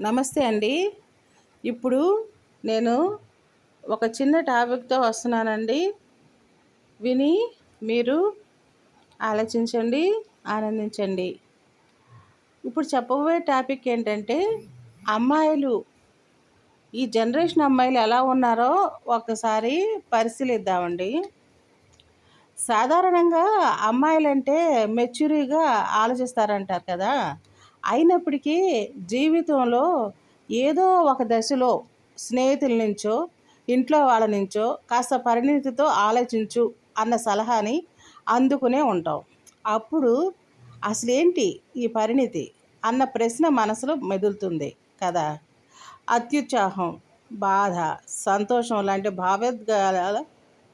నమస్తే అండి. ఇప్పుడు నేను ఒక చిన్న టాపిక్తో వస్తున్నానండి. విని మీరు ఆలోచించండి ఆనందించండి. ఇప్పుడు చెప్పబోయే టాపిక్ ఏంటంటే అమ్మాయిలు ఈ జనరేషన్ అమ్మాయిలు ఎలా ఉన్నారో ఒకసారి పరిశీలిద్దామండి. సాధారణంగా అమ్మాయిలంటే మెచ్యూరీగా ఆలోచిస్తారంటారు కదా. అయినప్పటికీ జీవితంలో ఏదో ఒక దశలో స్నేహితుల నుంచో ఇంట్లో వాళ్ళ నుంచో కాస్త పరిణితితో ఆలోచించు అన్న సలహాని అందుకునే ఉంటాం అప్పుడు అసలేంటి ఈ పరిణితి అన్న ప్రశ్న మనసులో మెదులుతుంది కదా. అత్యుత్సాహం బాధ సంతోషం లాంటి భావోద్గాల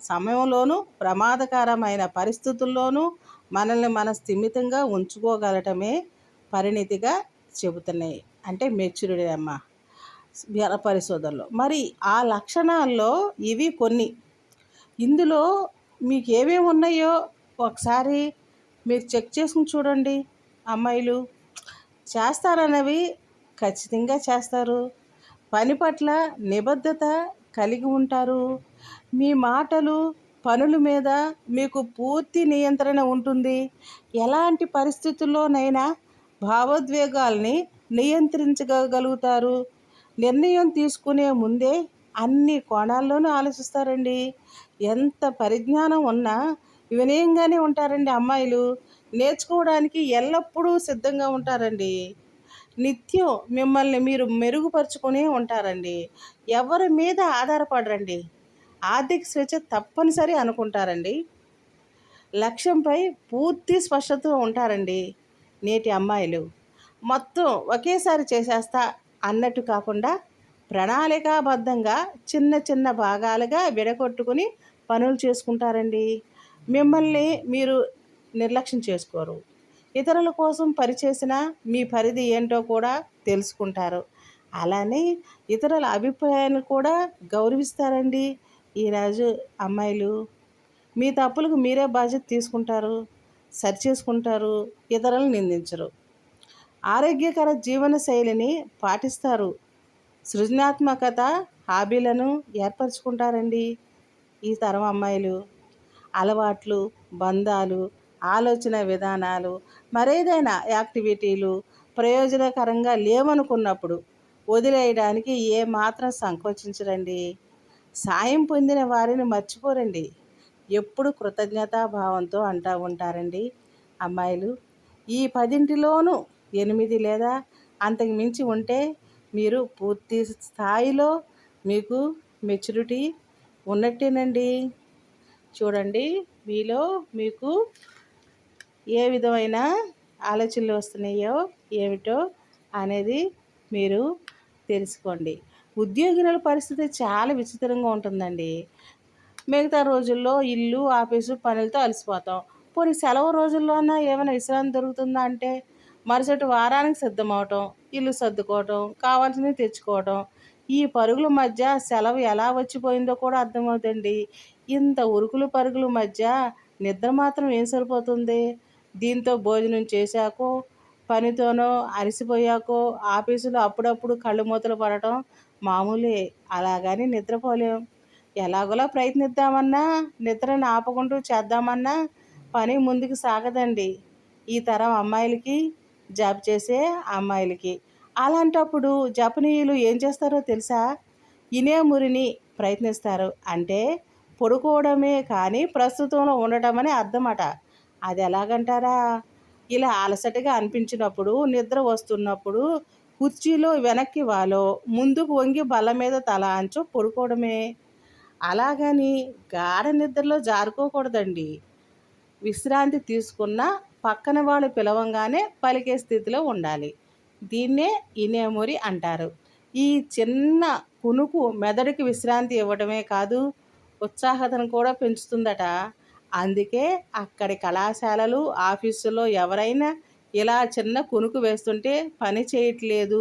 సమయంలోనూ ప్రమాదకరమైన పరిస్థితుల్లోనూ మనల్ని మన స్థిమితంగా ఉంచుకోగలటమే పరిణితిగా చెబుతున్నాయి. అంటే మెచ్యూరిటీ అమ్మ పరిశోధనలో. మరి ఆ లక్షణాల్లో ఇవి కొన్ని. ఇందులో మీకు ఏమేమి ఉన్నాయో ఒకసారి మీరు చెక్ చేసుకుని చూడండి అమ్మాయిలు. చేస్తారన్నవి ఖచ్చితంగా చేస్తారు. పని పట్ల నిబద్ధత కలిగి ఉంటారు. మీ మాటలు పనుల మీద మీకు పూర్తి నియంత్రణ ఉంటుంది. ఎలాంటి పరిస్థితుల్లోనైనా భావోద్వేగాల్ని నియంత్రించగలుగుతారు. నిర్ణయం తీసుకునే ముందే అన్ని కోణాల్లోనూ ఆలోచిస్తారండి. ఎంత పరిజ్ఞానం ఉన్నా వినయంగానే ఉంటారండి అమ్మాయిలు. నేర్చుకోవడానికి ఎల్లప్పుడూ సిద్ధంగా ఉంటారండి. నిత్యం మిమ్మల్ని మీరు మెరుగుపరుచుకునే ఉంటారండి. ఎవరి మీద ఆధారపడరండి. ఆర్థిక స్వేచ్ఛ తప్పనిసరి అనుకుంటారండి. లక్ష్యంపై పూర్తి స్పష్టత ఉంటారండి. నేటి అమ్మాయిలు. మొత్తం ఒకేసారి చేసేస్తా అన్నట్టు కాకుండా ప్రణాళికాబద్ధంగా చిన్న చిన్న భాగాలుగా విడగొట్టుకుని పనులు చేసుకుంటారండి. మిమ్మల్ని మీరు నిర్లక్ష్యం చేసుకోరు. ఇతరుల కోసం పనిచేసిన మీ పరిధి ఏంటో కూడా తెలుసుకుంటారు. అలానే ఇతరుల అభిప్రాయాలను కూడా గౌరవిస్తారండి ఈరోజు అమ్మాయిలు. మీ తప్పులకు మీరే బాధ్యత తీసుకుంటారు. సరిచేసుకుంటారు ఇతరులను నిందించరు. ఆరోగ్యకర జీవన శైలిని పాటిస్తారు. సృజనాత్మకత హాబీలను ఏర్పరచుకుంటారండి ఈ తరం అమ్మాయిలు. అలవాట్లు బంధాలు ఆలోచన విధానాలు మరేదైనా యాక్టివిటీలు ప్రయోజనకరంగా లేవనుకున్నప్పుడు వదిలేయడానికి ఏమాత్రం సంకోచించరండి. సాయం పొందిన వారిని మర్చిపోరండి. ఎప్పుడు కృతజ్ఞతాభావంతో అంటూ ఉంటారండి అమ్మాయిలు. ఈ పదింటిలోనూ ఎనిమిది లేదా అంతకు మించి ఉంటే మీరు పూర్తి స్థాయిలో మీకు మెచ్యూరిటీ ఉన్నట్టేనండి. చూడండి మీలో మీకు ఏ విధమైన ఆలోచనలు వస్తున్నాయో ఏమిటో అనేది మీరు తెలుసుకోండి. ఉద్యోగినుల పరిస్థితి చాలా విచిత్రంగా ఉంటుందండి. మిగతా రోజుల్లో ఇల్లు ఆఫీసు పనులతో అలసిపోతాం. పోనీ సెలవు రోజుల్లోనా ఏమైనా విశ్రాంతి దొరుకుతుందా అంటే మరుసటి వారానికి సిద్ధమవటం ఇల్లు సర్దుకోవటం కావాల్సినవి తెచ్చుకోవటం. ఈ పరుగుల మధ్య సెలవు ఎలా వచ్చిపోయిందో కూడా అర్థమవుతుంది ఇంత ఉరుకులు పరుగుల మధ్య నిద్ర మాత్రం ఏం సరిపోతుంది? దీంతో భోజనం చేశాకో పనితోనో అలసిపోయాకో ఆఫీసులో అప్పుడప్పుడు కళ్ళు మూతలు పడటం మామూలే. అలాగని నిద్రపోలేం. ఎలాగోలా ప్రయత్నిద్దామన్నా నిద్రను ఆపకుండా చేద్దామన్నా పని ముందుకు సాగదండి. ఈ తరం అమ్మాయిలకి జాబ్ చేసే అమ్మాయిలకి. అలాంటప్పుడు జపనీయులు ఏం చేస్తారో తెలుసా? ఇనే మురిని ప్రయత్నిస్తారు. అంటే పడుకోవడమే కానీ ప్రస్తుతంలో ఉండటం అని అర్థమట. అది ఎలాగంటారా? ఇలా అలసటగా అనిపించినప్పుడు నిద్ర వస్తున్నప్పుడు కుర్చీలో వెనక్కి వాలో ముందుకు వంగి బల్ల మీద తల అంచు పడుకోవడమే. అలాగని గాఢ నిద్రలో జారుకోకూడదండి. విశ్రాంతి తీసుకున్న పక్కన వాళ్ళు పిలవంగానే పలికే స్థితిలో ఉండాలి. దీన్నే ఇనేమురి అంటారు. ఈ చిన్న కునుకు మెదడుకి విశ్రాంతి ఇవ్వడమే కాదు ఉత్సాహతను కూడా పెంచుతుందట. అందుకే అక్కడి కళాశాలలు ఆఫీసులో ఎవరైనా ఇలా చిన్న కునుకు వేస్తుంటే పని చేయట్లేదు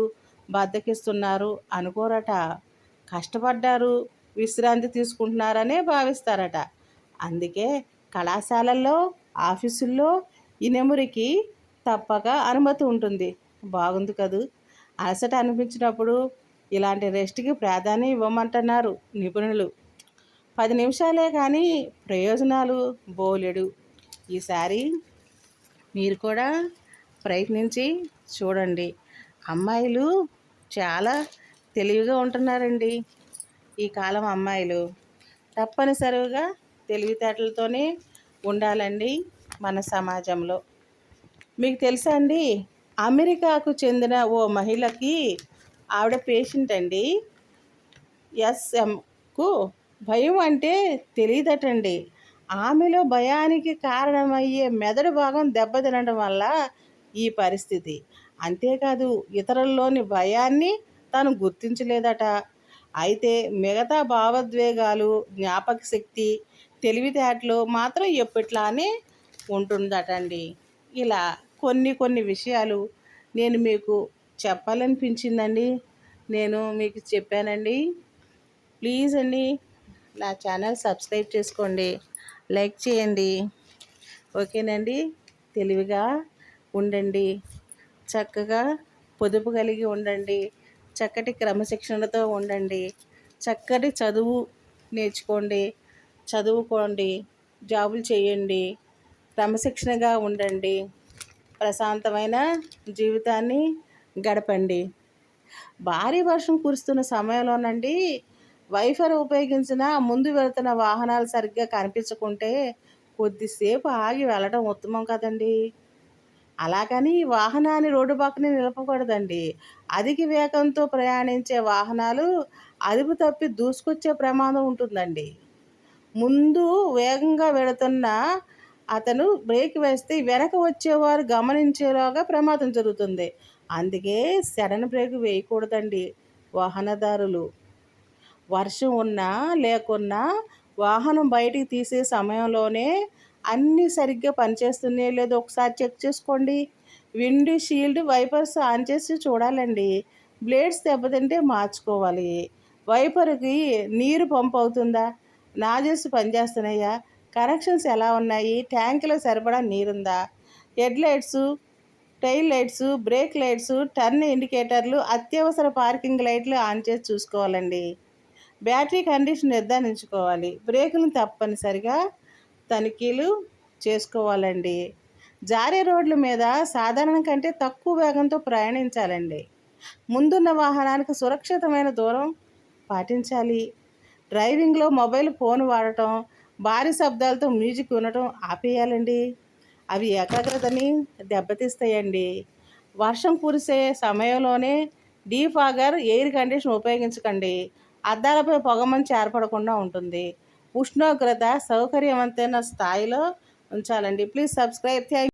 బద్దకిస్తున్నారు అనుకోరట. కష్టపడ్డారు విశ్రాంతి తీసుకుంటున్నారనే భావిస్తారట. అందుకే కళాశాలల్లో ఆఫీసుల్లో ఈ నెమురికి తప్పక అనుమతి ఉంటుంది. బాగుంది కదూ? అలసట అనిపించినప్పుడు ఇలాంటి రెస్ట్కి ప్రాధాన్యం ఇవ్వమంటున్నారు నిపుణులు. పది నిమిషాలే కానీ ప్రయోజనాలు బోలెడు. ఈసారి మీరు కూడా ప్రయత్నించి చూడండి. అమ్మాయిలు చాలా తెలివిగా ఉంటున్నారండి. ఈ కాలం అమ్మాయిలు తప్పనిసరిగా తెలివితేటలతోనే ఉండాలండి మన సమాజంలో. మీకు తెలుసా అండి? అమెరికాకు చెందిన ఓ మహిళకి ఆవిడ పేషెంట్ అండి. ఎస్ఎంకు భయం అంటే తెలియదటండి. ఆమెలో భయానికి కారణమయ్యే మెదడు భాగం దెబ్బతినడం వల్ల ఈ పరిస్థితి. అంతేకాదు ఇతరుల్లోని భయాన్ని తను గుర్తించలేదట. అయితే మిగతా భావోద్వేగాలు జ్ఞాపక శక్తి తెలివితేటలు మాత్రం ఎప్పట్లానే ఉంటుందటండి. ఇలా కొన్ని కొన్ని విషయాలు నేను మీకు చెప్పాలనిపించిందండి. నేను మీకు చెప్పానండి. ప్లీజ్ అండి నా ఛానల్ సబ్స్క్రైబ్ చేసుకోండి. లైక్ చేయండి. ఓకేనండి? తెలివిగా ఉండండి. చక్కగా పొదుపు కలిగి ఉండండి. చక్కటి క్రమశిక్షణతో ఉండండి. చక్కటి చదువు నేర్చుకోండి. చదువుకోండి. జాబులు చేయండి. క్రమశిక్షణగా ఉండండి. ప్రశాంతమైన జీవితాన్ని గడపండి. భారీ వర్షం కురుస్తున్న సమయంలోనండి వైఫర్ ఉపయోగించిన ముందు వెళుతున్న వాహనాలు సరిగ్గా కనిపించకుంటే కొద్దిసేపు ఆగి వెళ్ళడం ఉత్తమం కదండి. అలాగని వాహనాన్ని రోడ్డు పక్కనే నిలపకూడదండి. అధిక వేగంతో ప్రయాణించే వాహనాలు అదుపు తప్పి దూసుకొచ్చే ప్రమాదం ఉంటుందండి. ముందు వేగంగా వెళుతున్న అతను బ్రేక్ వేస్తే వెనక వచ్చేవారు గమనించేలాగా ప్రమాదం జరుగుతుంది. అందుకే సడన్ బ్రేక్ వేయకూడదండి వాహనదారులు. వర్షం ఉన్నా లేకున్నా వాహనం బయటికి తీసే సమయంలోనే అన్నీ సరిగ్గా పనిచేస్తున్నాయో లేదో ఒకసారి చెక్ చేసుకోండి. విండ్ షీల్డ్ వైపర్స్ ఆన్ చేసి చూడాలండి. బ్లేడ్స్ దెబ్బతింటే మార్చుకోవాలి. వైపర్కి నీరు పంప్ అవుతుందా? నాజెస్ పనిచేస్తున్నాయా? కనెక్షన్స్ ఎలా ఉన్నాయి? ట్యాంకులో సరిపడా నీరుందా? Head lights tail lights brake lights turn ఇండికేటర్లు అత్యవసర పార్కింగ్ లైట్లు ఆన్ చేసి చూసుకోవాలండి. బ్యాటరీ కండిషన్ నిర్ధారించుకోవాలి. బ్రేకులను తప్పనిసరిగా తనిఖీలు చేసుకోవాలండి. జారే రోడ్ల మీద సాధారణ కంటే తక్కువ వేగంతో ప్రయాణించాలండి. ముందున్న వాహనానికి సురక్షితమైన దూరం పాటించాలి. డ్రైవింగ్లో మొబైల్ ఫోన్ వాడటం భారీ శబ్దాలతో మ్యూజిక్ వినటం ఆపేయాలండి. అవి ఏకాగ్రతని దెబ్బతీస్తాయండి. వర్షం కురిసే సమయంలోనే డీఫాగర్ ఎయిర్ కండిషన్ ఉపయోగించకండి. అద్దాలపై పొగమని ఏర్పడకుండా ఉంటుంది. ఉష్ణోగ్రత సౌకర్యవంతమైన స్థాయిలో ఉంచాలండి. Please subscribe thank